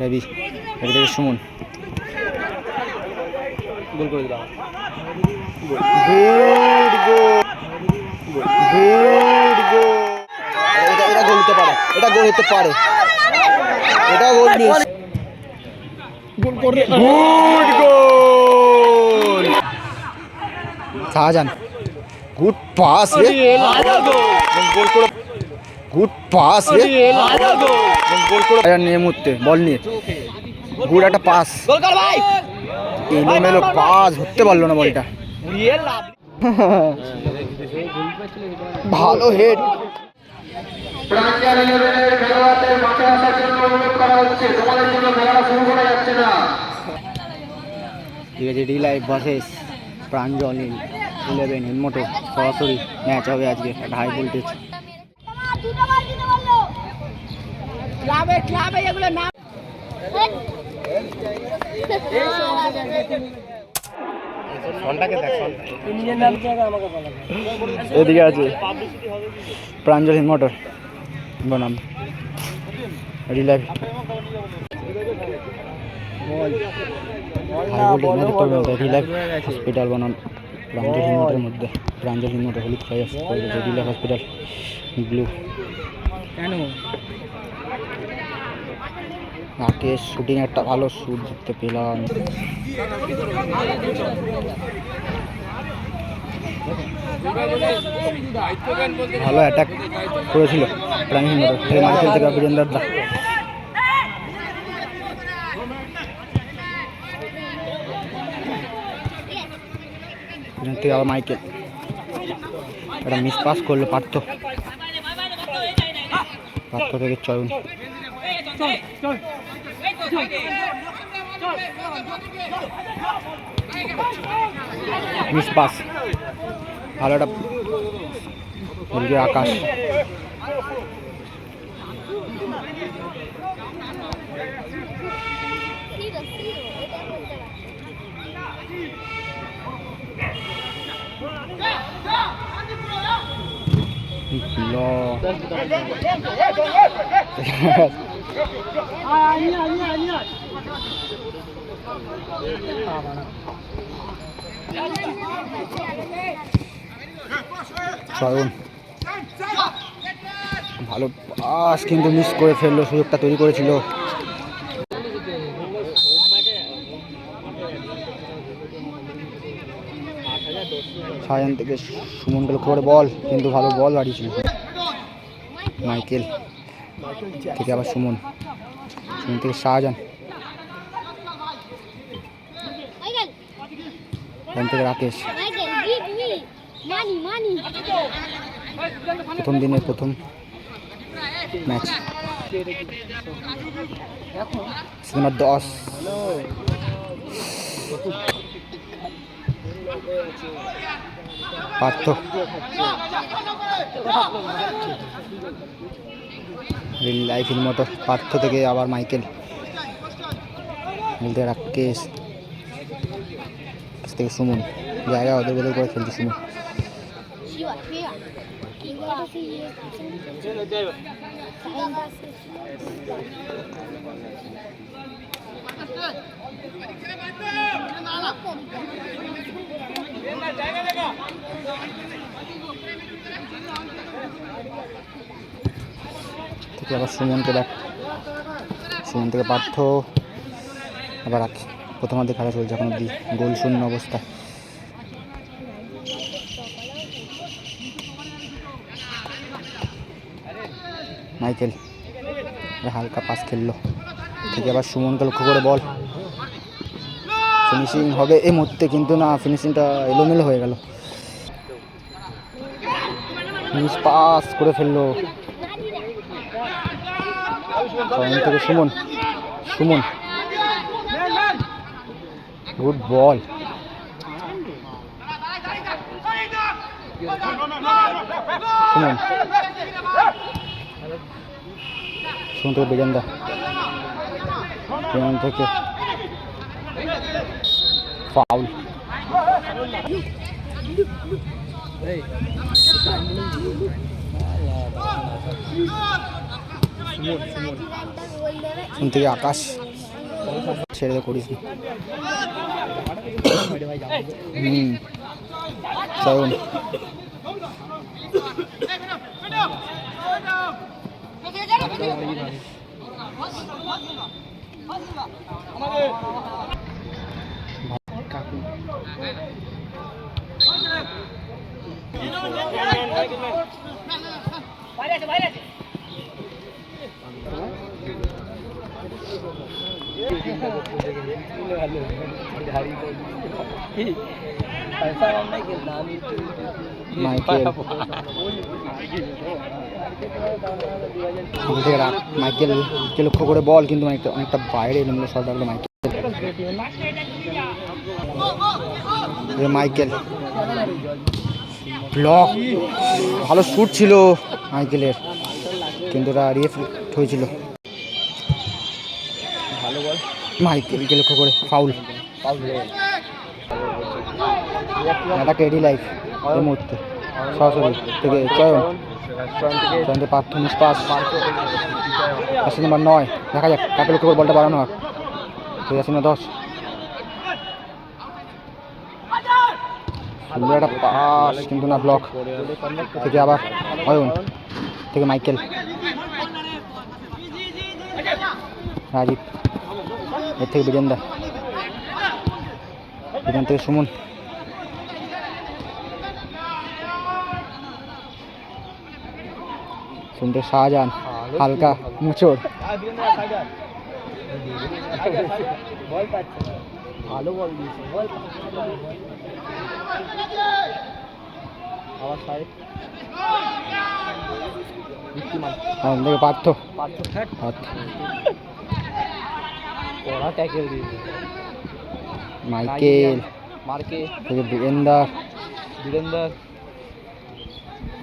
রবি রবি থেকে সুমন। গোল করে দিলাম। Good goal. Good goal. এটা এটা গোল হতে পারে। এটা গোল হতে পারে। এটা গোল মিস গোল করে good goal. Shahjahan good pass রে। গোল করে গুড পাস রে। গোল নিয়ে মুহূর্তে বল নিয়ে। গুড একটা পাস গোল কর ভাই। এলোমেলো পাস ধরতে পারল না বলটা ভালো হেড প্রাঞ্জাল ইলেভেনের খেলোয়াড়দের মাঠে আসার জন্য অনুরোধ করা হচ্ছে তোমাদের জন্য খেলা শুরু করা যাচ্ছে না ঠিক আছে D live versus Pranjal eleven হিনমোটো সরাসরি ম্যাচ হবে আজকে একটা হাই ভোল্টেজ দুটোবার দিতে পারল ক্লাবে ক্লাবে এগুলো না এদিকে আছে। প্রাঞ্জল হিনমোটর বনাম রিলাইভ রিলাইভ হসপিটাল বনাম প্রাঞ্জল হিনমোটের মধ্যে। প্রাঞ্জল হিনমোটর হলুদ খাই আসছে রিলাইভ হসপিটাল ব্লু কেন? রাকেশ শুটিং একটা ভালো শ্যুট দেখতে পেলাম। ভালো অ্যাটাক করেছিল। মাইকেল থেকে বীরেন্দ্র দা। থেকে আবার মাইকেল। একটা মিস পাস করল পার্থ। পার্থ থেকে চয়ন। মিস পাস ভালো একটা আকাশ। চয়ন ভালো পাস কিন্তু মিস করে ফেলল সুযোগটা তৈরি করেছিল। সায়ান থেকে সুমন করে বল, কিন্তু ভালো বল বাড়িয়েছিল। মাইকেল থেকে আবার সুমন। সুমন থেকে শাহজাহান। থেকে রাকেশ। প্রথম দিনের প্রথম ম্যাচ। দশ। পার্থ। রিল লাইফের মতো পার্থ থেকে আবার মাইকেল। বলতে রাকেশ। থেকে সুমন। জায়গা ওদের বদল করে খেলতে সুমন শিবা শিবা ইংলিশে ইয়ে টাইম পাস থেকে আবার সুমনকে দেখ। সুমন থেকে পার্থ। আবার রাখি। প্রথমার্ধে খেলা চলছে, এখন অব্দি গোল শূন্য অবস্থা মাইকেল হালকা পাস খেললো। থেকে আবার সুমনকে লক্ষ্য করে বল। ফিনিশিং হবে এই মুহূর্তে, কিন্তু না, ফিনিশিংটা এলোমেলো হয়ে গেল। পাস করে ফেলল। চয়ন থেকে Suman. Suman. Good ball Suman. Suman থেকে বেজেন্দা সুমন থেকে ফাউল থেকে আকাশ ছেড়ে দে করিস না হুম এদিক থেকে রাখ মাইকেল লক্ষ্য করে বল, কিন্তু অনেকটা বাইরে এলো শর্ট রাখল মাইকেল। মাইকেল। ব্লক। ভালো শুট ছিল মাইকেলের, কিন্তু ওটা রিফ্লেক্ট হয়েছিল মাইকেলকে লক্ষ্য করে, ফাউল। এটা কেডি লাইফ, এই মুহূর্তে, সরাসরি থেকে চয়ন। চয়ন থেকে পার্থ নিষ্পাস আসি নাম্বার নয়, দেখা যাক, কাকে লক্ষ্য করে বলটা বাড়ানো হয়। ঠিক আছে না দশ। একটা পাস কিন্তু না ব্লক থেকে আবার অয়ন, থেকে মাইকেল। রাজীব। এর থেকে বিজেন্দা এখান থেকে সুমন। শুনতে শাহজাহান হালকা মুচোর। ভালো বল দিয়েছে বল আবার সাইড। পার্থ। পার্থ পার্থ। ওরা ট্যাকেল দিয়েছে। মাইকেল মার্কে। থেকে বীরেন্দার। বীরেন্দর।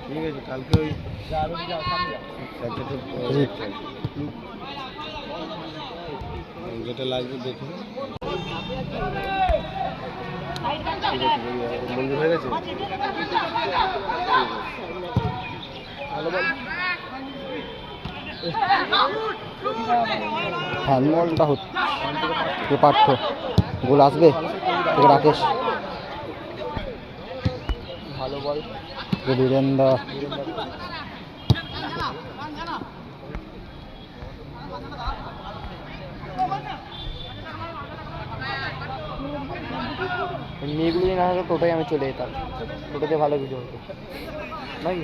ঠিক আছে কালকে ওই যেটা লাগবে দেখুন ঠিক আছে মঞ্জুর হয়ে গেছে হ্যান্ডবলটা হচ্ছে পার্থ। গোল আসবে? রাকেশ। ভালো বল। থেকে বীরেন্দার। মেয়েগুলো না হতো টোটোয় আমি চলে যেতাম। টোটোতে ভালো ভিডিও হতো। নাকি?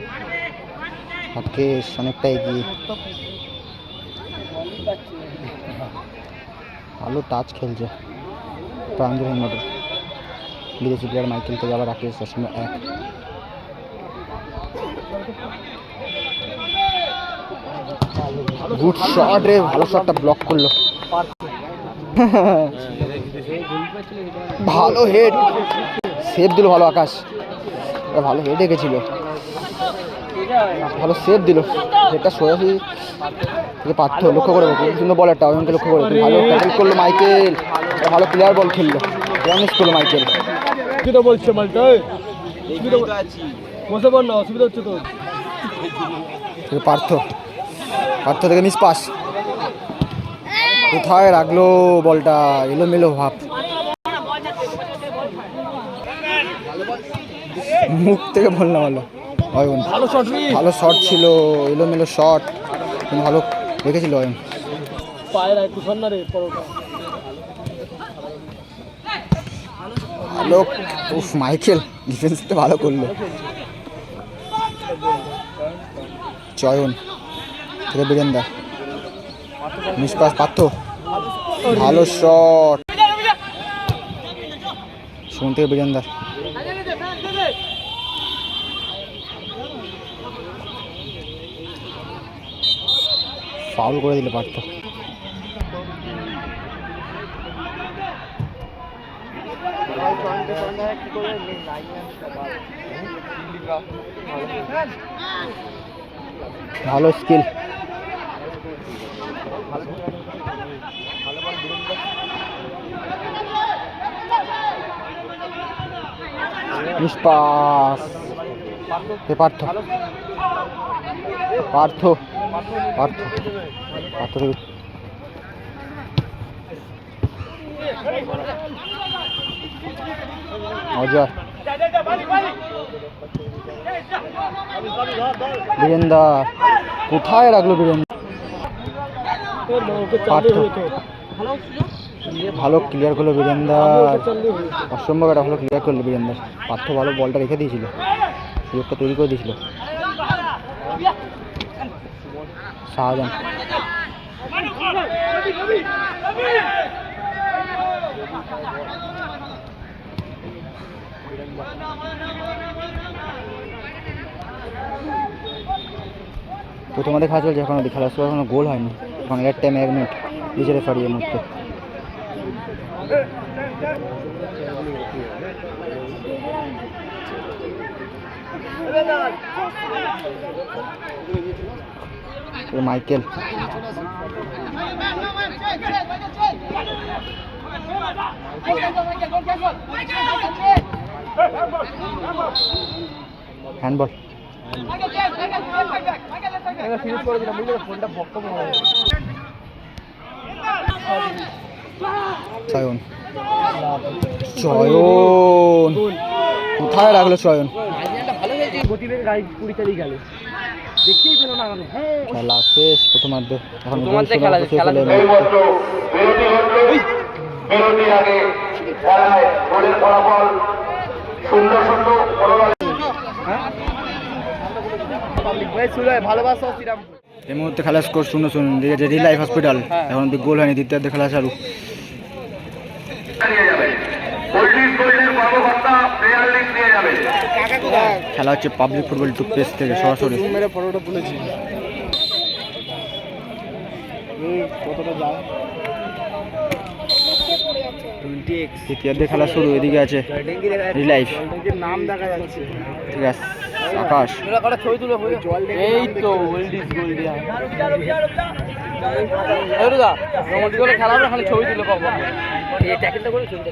রাকেশ অনেকটা এগিয়ে। ভালো টাচ খেলছে প্রাঞ্জল হেমমাটুর বিদেশি প্লেয়ার মাইকেল থেকে আবার রাকেশ দশমিক এক। গুড শট রে, ভালো শটটা ব্লক করল। ভালো হেড সেভ দিল ভালো আকাশ। ভালো হেড এঁকেছিল। ভালো সেভ দিল। হেডটা সোজাসুজি থেকে পার্থ লক্ষ্য করে খুব সুন্দর বল একটা অয়নকে লক্ষ্য করে। ভালো ট্যাকেল করল মাইকেল। ভালো প্লেয়ার বল খেললো। মিস করল মাইকেল। কি তো বলছে বসে না অসুবিধা হচ্ছে তো পার্থ পার্থ থেকে মিস পাস কোথায় রাখল বলটা? এলোমেলো ভাব। মুখ থেকে বল না ভালো অয়ন। ভালো শট ভালো শট ছিল এলোমেলো শট ভালো রেখেছিল অয়ন? ভালো। উফ মাইকেল ডিফেন্সটা ভালো করল। চয়ন থেকে বীরেন্দা নিষ্পাস পার্থ। ভালো শট থেকে বীরেন্দার ফাউল করে দিল পার্থ। ভালো স্কিল। নিষ্পাস। পার্থ। পার্থ পার্থ পার্থ বীরেন্দা কোথায় রাখল বীরেন্দা ভালো ক্লিয়ার করল বীরেন্দার। অসম্ভব একটা ভালো ক্লিয়ার করল বীরেন্দার। পার্থ ভালো বলটা রেখে দিয়েছিল। সুযোগটা তৈরি করে দিয়েছিল। শাহজাহান প্রথমাদের খেলা চলছে এখন খেলা শুরু এখনও গোল হয়নি। এখন এর টাইম এক মিনিট রেফারি এই মুহূর্তে। এ মাইকেল। হ্যান্ডবল। ফিনিশ করে দিলাম বুঝলি ফোনটা হবে চয়ন। চয়ন। কোথায় রাখল চয়ন? গতিবেগে গাড়ি কুড়ি চালিয়ে গেল। দেখতেই পেল না হ্যাঁ। খেলা শেষ প্রথমার্ধে এখন প্রথমার্ধে খেলা খেলা এই মাত্র বিরতি ঘটলো বিরতির আগে খেলায় গোলের ফলাফল শূন্য শূন্য মনোরঞ্জন পাবলিক ভাই শুরু ভালোবাসা শ্রীরামপুর এই মুহূর্তে খেলা স্কোর শূন্য শূন্য দিকে যে রিল হসপিটাল হ্যাঁ। এখন গোল হয়নি দ্বিতীয়ার্ধে খেলা চালু নিয়ে যাবে গোল্ডিস গোল্ডের কর্মকর্তা প্লেয়ার লিস্ট নিয়ে যাবে খেলা হচ্ছে পাবলিক ফুটবল টু পেজ থেকে সরাসরি। মেরে ফটোটা তুলেছি। কতটা যায় টোয়েন্টি খেলা শুরু এদিকে আছে রিলাইফ নাম দেখা যাচ্ছে। ঠিক আছে আকাশ। এই তো গোল্ডিয়া খেলা খালি ছবি তুলে পাবো। এই ট্যাকেলটা করে ছবিটা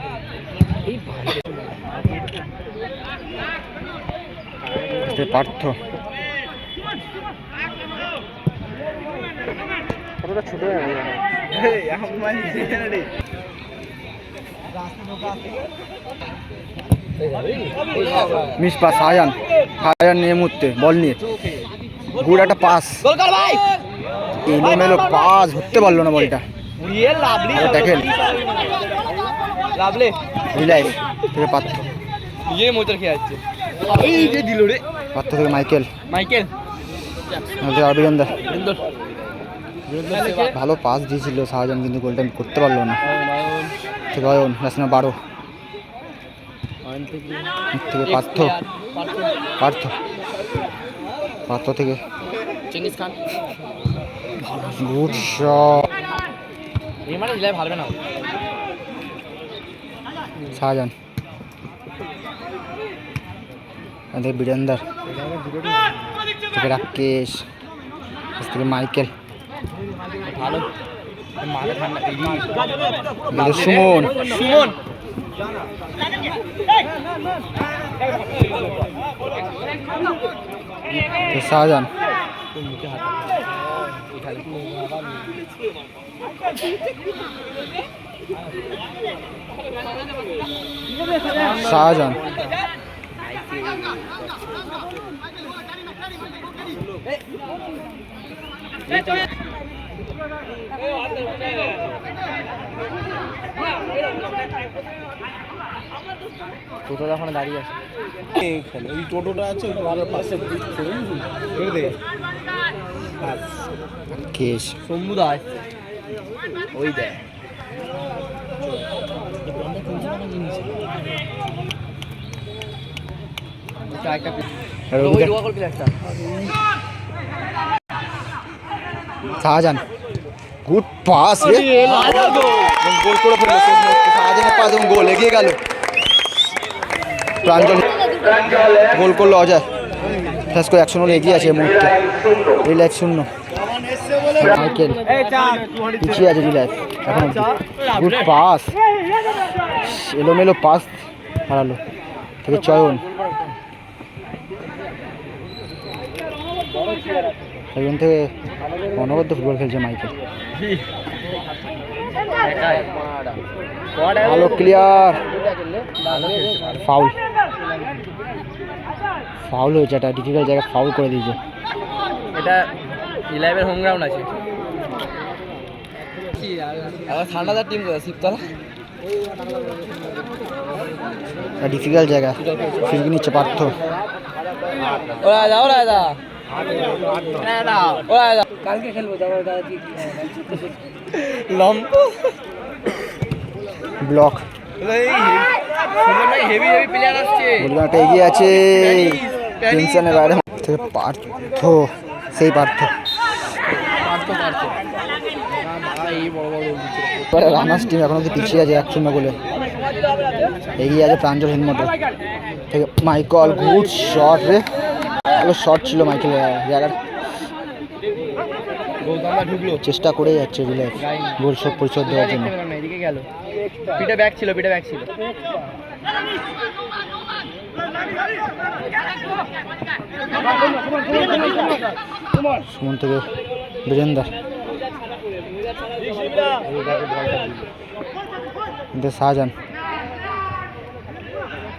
ছোট পাস শাহজাহান শাহজাহান নিয়ে মুহূর্তে বল নিয়ে। গুড একটা পাস। পাস ধরতে পারল না বলটা। ট্যাকেল লাভলে। ইয়ে মোটর খেয়ে যাচ্ছে এই যে দিল রে। পার্থ থেকে মাইকেল। মাইকেল। আমাদের অভিনন্দা সুন্দর ভালো পাস দিয়েছিল শাহজাহান কিন্তু গোলটা করতে পারল না। থেকে অয়ন লাস্ট না বারো থেকে পার্থ। পার্থ। পার্থ থেকে। Genghis Khan. গুড শট এই মানে দিলে ভালবে না শাহজাহান। আমাদের বীরেন্দার থেকে রাকেশ কাছ থেকে মাইকেল ভালো মাথা ঠান্ডা আমাদের সুমন সুমন থেকে শাহজাহান শাহজাহান টোটো এখন দাঁড়িয়ে আছে। এই টোটোটা আছে ওই পাশে ছেড়ে দে। কেশ। আসছে ওই দেখ একটা আর ওদিকে ডোয়া করবি একটা শাহজাহান। গুড পাস রে। গোল করে ফেলল। শাহজাহানের পাস এবং গোল এগিয়ে গেল। প্রাঞ্জল গোল করল অজয়। শেষ করে একশো নলে এগিয়ে আছে এই মুহূর্তে। রিল্যাক্স শূন্য। মাইকেল পিছিয়ে আছে রিল্যাক্স এখন গুড পাস এলোমেলো পাস হারালো। থেকে চয়ন। সেখান থেকে অনবদ্য ফুটবল খেলছে মাইকেল। ভালো ক্লিয়ার ফাউল ফাউল হয়েছে এটা ডিফিকাল্ট জায়গায় ফাউল করে দিয়েছে। এটা ইলেভেন হোম গ্রাউন্ড আছে। ঠান্ডাদার টিম শিবতলা? ডিফিকাল্ট জায়গা। ফিল্ড নিচ্ছে পার্থ। ওরা যা ওরা যা ওরা যা কালকে খেলব ব্লক। এগিয়ে আছে। টেনশনের বাইরে। থেকে পার্থ সেই পার্থ। রানার্স টিম এখন অব্দি পিছিয়ে আছে এক শূন্য গোলে। এগিয়ে আছে প্রাঞ্জল হেনমটো থেকে মাইকল গুড শট রে। ভালো শট ছিল মাইকেল জায়গার ঢুকলো। চেষ্টা করে যাচ্ছে রিলাইফ গোল শোধ পরিশোধ দেওয়ার জন্য। এদিকে গেল ছিল ছিল। সুমন থেকে বীরেন্দার। শাহজাহান।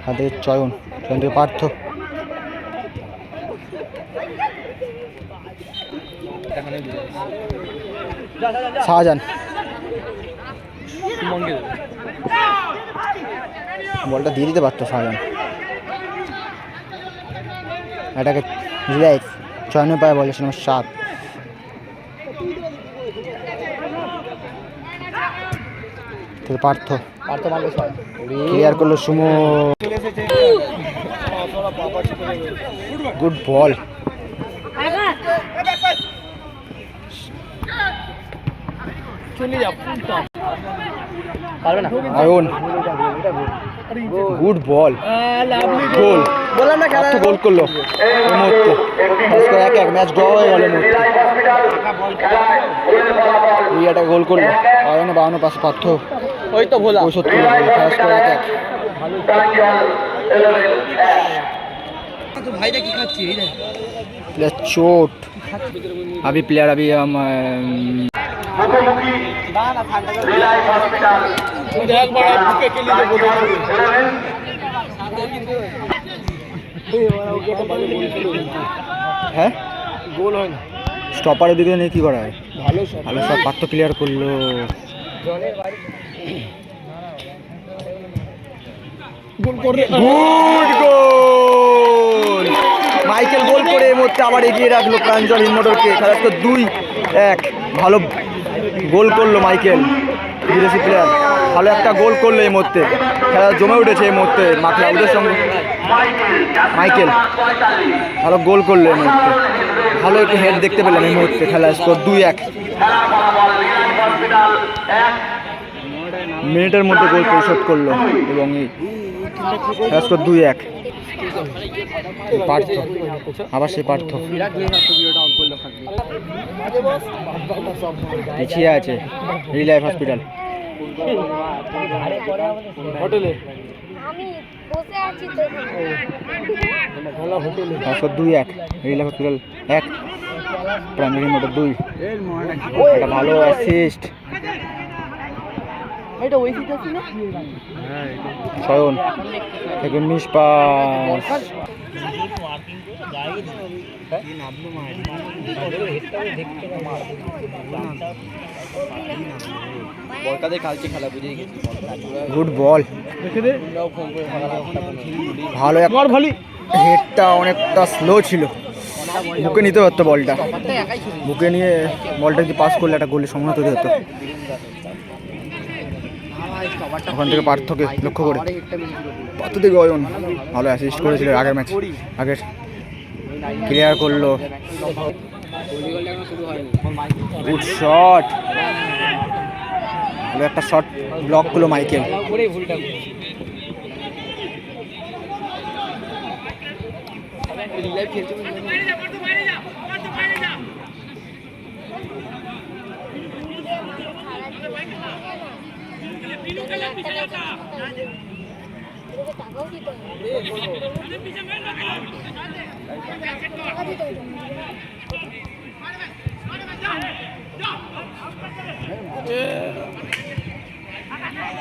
হাতে চয়ন চয়ন থেকে পার্থ। শাহজাহান। বলটা দিয়ে দিতে পারতো শাহজাহান। এটাকে রিলাইফ চয়নে পায় বলেছে নম্বর সাত পার্থ পারতো। ছয় ক্লিয়ার করল সুমো। গুড বল পারবে না আয়ন গুড বল গোল বললাম না পার্থ গোল করলো এই মুহূর্তে First করে এক এক ম্যাচ ড্র হয়ে গেল এই মুহূর্তে এই একটা গোল করলো আয়নে বাউন্ন পাশে পার্থ ওই তো ভোলা পঁয়ষট্টি ফার্স্ট করে এক এক ভাইটা কি খাচ্ছি এই দেখ प्लेयर चोट अभी प्लेयर अभी हम अम, মুখোমুখি রিলায়েন্স হসপিটাল। হ্যাঁ? গোল হয় না। স্টপারের দিকে নিয়ে কী করা হয়? ভালো ভালো সব পাত্র ক্লিয়ার করল। গুড গোল মাইকেল গোল করে এই মুহূর্তে আবার এগিয়ে রাখল প্রাঞ্জল হিমোটরকে খেলা তো দুই এক। ভালো গোল করল মাইকেল, বিদেশি প্লেয়ার ভালো একটা গোল করল এই মুহূর্তে। খেলা জমে উঠেছে এই মুহূর্তে মাকলাউদের সঙ্গে মাইকেল। ভালো গোল করল এই মুহূর্তে। ভালো একটু হেড দেখতে পেলাম এই মুহূর্তে খেলা স্কোর দুই এক। মিনিটের মধ্যে গোল পরিশোধ করল এবং এই স্কোর দুই এক। পার্থ। আবার সেই পার্থ। পিছিয়ে আছে রিলাইফ হসপিটাল হোটেলে? একশো দুই এক রিলাইফ হসপিটাল এক প্রাইমারি মোটর দুই। একটা ভালো অ্যাসিস্ট এটা ওই সিট আছে না শয়ন থেকে মিস পাস। বলকাতে কালকে খেলা বুঝেই গেছি গুড বল আমরাও ফোন করে ভালো হেডটা অনেকটা স্লো ছিল। বুকে নিতে পারতো বলটা। বুকে নিয়ে বলটা যদি পাস করলে একটা গোলের সম্ভাবনা তৈরি হতো। ওখান থেকে পার্থকে লক্ষ্য করে। পার্থ থেকে অয়ন ভালো অ্যাসিস্ট করেছিল আগের ম্যাচ আগের ক্লিয়ার করল। গুড শট ভালো একটা শট ব্লক করল মাইকেল ভুলটা রিলাইভ খেলছে এদিকে টাকাও দিতে হবে টাকা দিতে হবে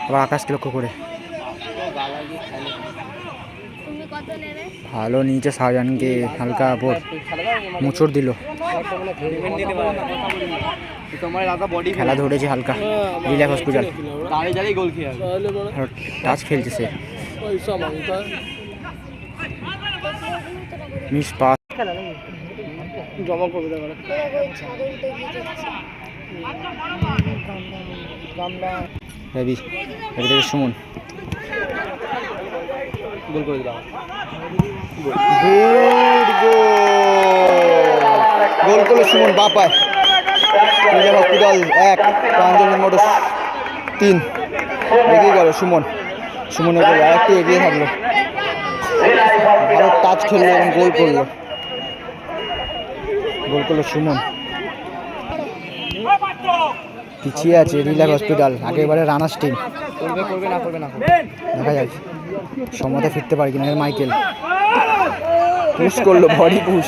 আবার আকাশকে লক্ষ্য করে। ভালো নিচে শাহজাহানকে হালকা ওপর। মুচড় দিল। খেলা ধরেছে হালকা। হসপিটাল দাঁড়িয়ে গোল খেয়ে আসবে। টাচ খেলছে সে পয়সা মাংস মিস পাস। জমা করবে রবি রবি থেকে সুমন। গোল করে দিলাম। গোল গোল করল সুমন বাপায় রিল্যাক্স হসপিটাল এক প্রাঞ্জলি মোটর তিন এগিয়ে গেল সুমন সুমনের গোল আর একটু এগিয়ে থাকল ভালো টাচ খেললো এবং গোল করল গোল করল সুমন পিছিয়ে আছে রিল্যাক্স হসপিটাল আগেবারে রানার্স টিম করবে করবে না করবে না দেখা যাক সমতে ফিরতে পারে কিনা এর মাইকেল পুশ করল বডি পুশ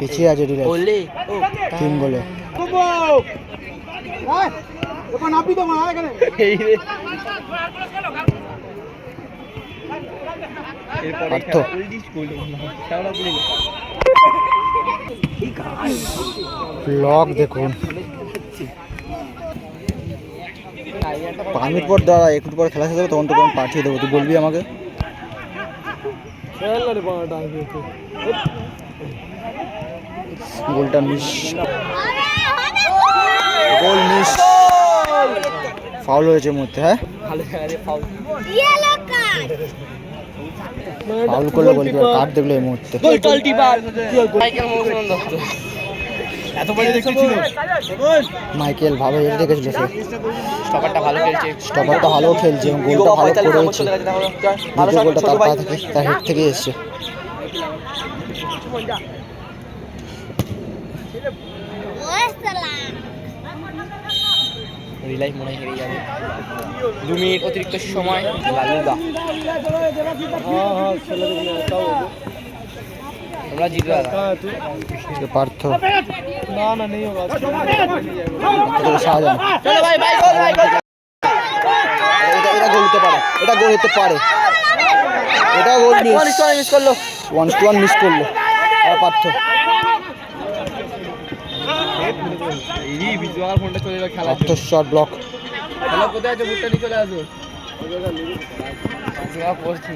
পিছিয়ে আছে তিন গোলে। পার্থ। ব্লগ দেখুন। মিনিট পর দাঁড়া একটু পর খেলা শেষ হবে তখন তোকে আমি পাঠিয়ে দেবো। তুই বলবি আমাকে? খেলা রে বাবা গোলটা মিস। Goal miss. ফাউল হয়েছে মধ্যে হ্যাঁ? ফাউল। করলে গোলকিপার কার্ড দেখল এই মুহূর্তে। এত বড় দেখেছিল মাইকেল ভালো দেখেছিল সে। স্টপারটা ভালো খেলছে। স্টপারটা ভালো খেলছে গোলটা ভালো করেছে। দ্বিতীয় গোলটা তার পা থেকে তার হেড থেকে এসছে। ওয়াসালাম মনে হেরে যাবে। দু মিনিট অতিরিক্ত সময়। লালুদা। হ্যাঁ হ্যাঁ তোমরা জিতবে। পার্থ। না না নেই চলো ভাই ভাই গোল ভাই গোল। এটা এটা গোল হতে পারে। এটা গোল হতে পারে। এটা গোল মিস মিস। করল ওয়ান টু ওয়ান মিস করল। আর পার্থ। এই বিজু ফোনটা চলে যাবে খেলা পার্থ শট ব্লক কোথায় আছো? বুটটা নিয়ে চলে আসো।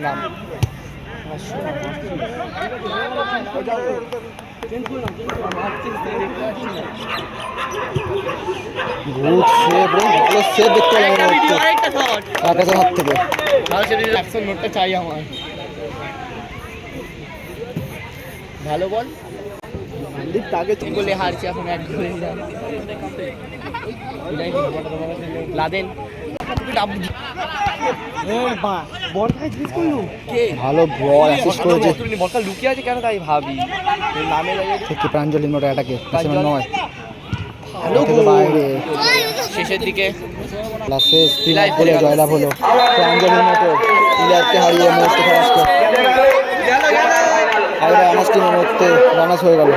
নাম। গুড সেভ রে ভালো সেভ দেখতে লাগে আকাশের হাত থেকে? একশো নোটটা চাই আমার। ভালো বল। তাকে তুমি বলে হারছি এখন এক গোলে। লাদেন। ভালো বল অ্যাসিস্ট করেছে। বলটা লুকিয়ে আছে কেন তাই ভাবি নামে থেকে প্রাঞ্জলি মোটা এটাকে পিছনে নয় ভালো বাইরে শেষের দিকে জয়লাভ হলো। প্রাঞ্জলি মোটর ইলিয়াসকে হারিয়ে মোস্ট ফার্স্ট হারিয়ে রানার্স টিমের মধ্যে রানার্স হয়ে গেল।